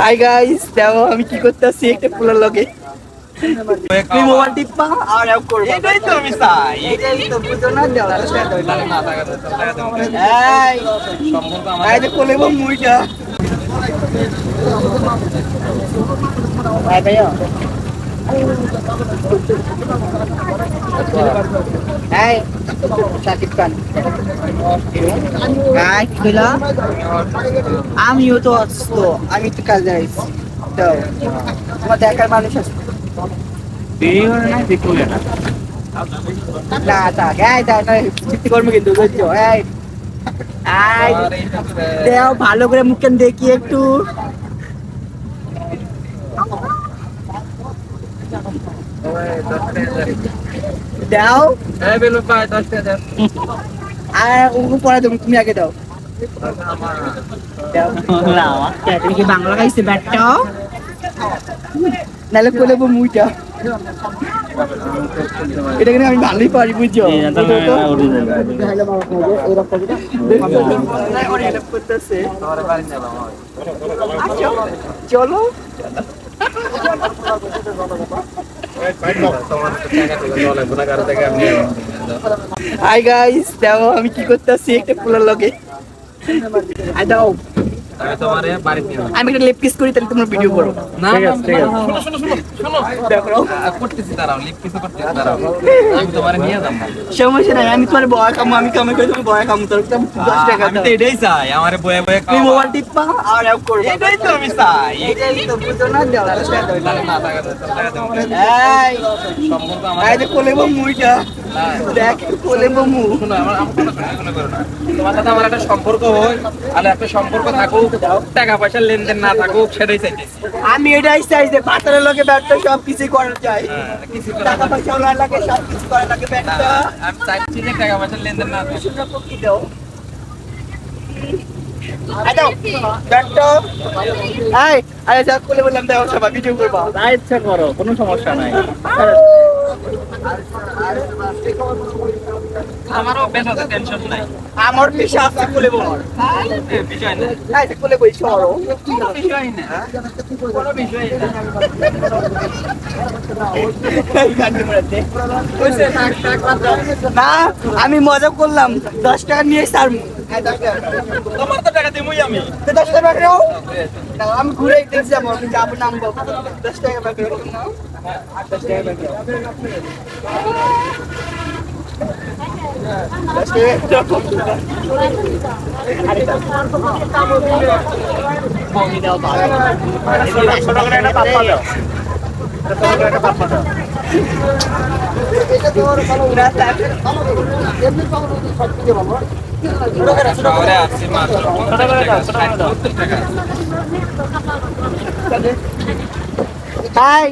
Hi guys দেখো আমি কি করতেছি একটা ফুলের লগে। তুই মোবাইল টিপা আর অ্যাপ করব। এটাই তো আমি চাই। এটাই তো বুঝো না দাও টাকা দেবো এই। এই যে কোলে বম মুইটা ভাই ভাইয়া। এই সাকিব খান। আমিও তো অসুস্থ আমি তো কাজে আইছি। দাও তোমার দেখার মানুষ আছে? না থাক। এই দেখ কিন্তু বুঝছ? এই এই দেও ভালো করে মুখেন দেখি একটু। দাও। দশ টাকা আর ওকে পড়া তুমি তুমি আগে দাও। দাও। তুমি কি বাংলা খাইছে ব্যাটটা নাহলে কোলে মুইটা? এটা কিন্তু আমি ভালোই পারি বুঝছ? বাড়ি চলো। হাই গাইস দেখো আমি কি করতেছি একটা ফুলের লগে আই দাও আমি একটা লেপ কিস করি তাহলে তোমার ভিডিও করো না শোনো শোনো শোনো শোনো আমি তোমার নিয়ে যাব। সমস্যা নাই আমি তোমার বয় কামু আমি কামে করে তুমি বয় কামু তোর দশ টাকা আমি তো এটাই চাই আমার বয়ে বয়ে তুমি মোবাইল টিপা আর অ্যাপ করবা এটাই তো আমি চাই। এটাই তো বুঝো না দাও দশ টাকা দাও। তাহলে না থাকা তো টাকা দেবো এই সম্পর্ক যে কোলে মুইটা দেখ কোলে মু। শোনো আমার আমার কোনো কথা করো না। তোমার সাথে আমার একটা সম্পর্ক হয় আর একটা সম্পর্ক থাকুক টাকা পয়সার লেনদেন না থাকুক সেটাই চাইতেছি। আমি এটাই চাই যে বাতারের লোকে ব্যাটটা সব কিছু করা যায় হ্যাঁ, কিছু টাকা পয়সা ওনার লাগে। সব কিছু করা লাগে ব্যাংকটা আমি চাইছি যে টাকা পয়সার লেনদেন না শুনলে পক্ষী দাও? আই দাও। ব্যাটটা এই আরে যা কোলে বললাম দাও সবাই ভিডিও ইচ্ছা করো কোনো সমস্যা নাই। আমারও টেনশন নাই। আমার পেশা আছে কোলে বলার এ, বিষয় না যে কোলে বই সরো কোনো বিষয় না কোনো বিষয় না। না আমি মজা করলাম। দশ টাকা নিয়ে দশ তোমার তো টাকা দিবই আমি। তো দশ টাকা না আমি ঘুরে দেখছি যাব আমি যাব নামবো দশ টাকা দশ টাকা ব্যাগ রাখো দশ টাকা আরে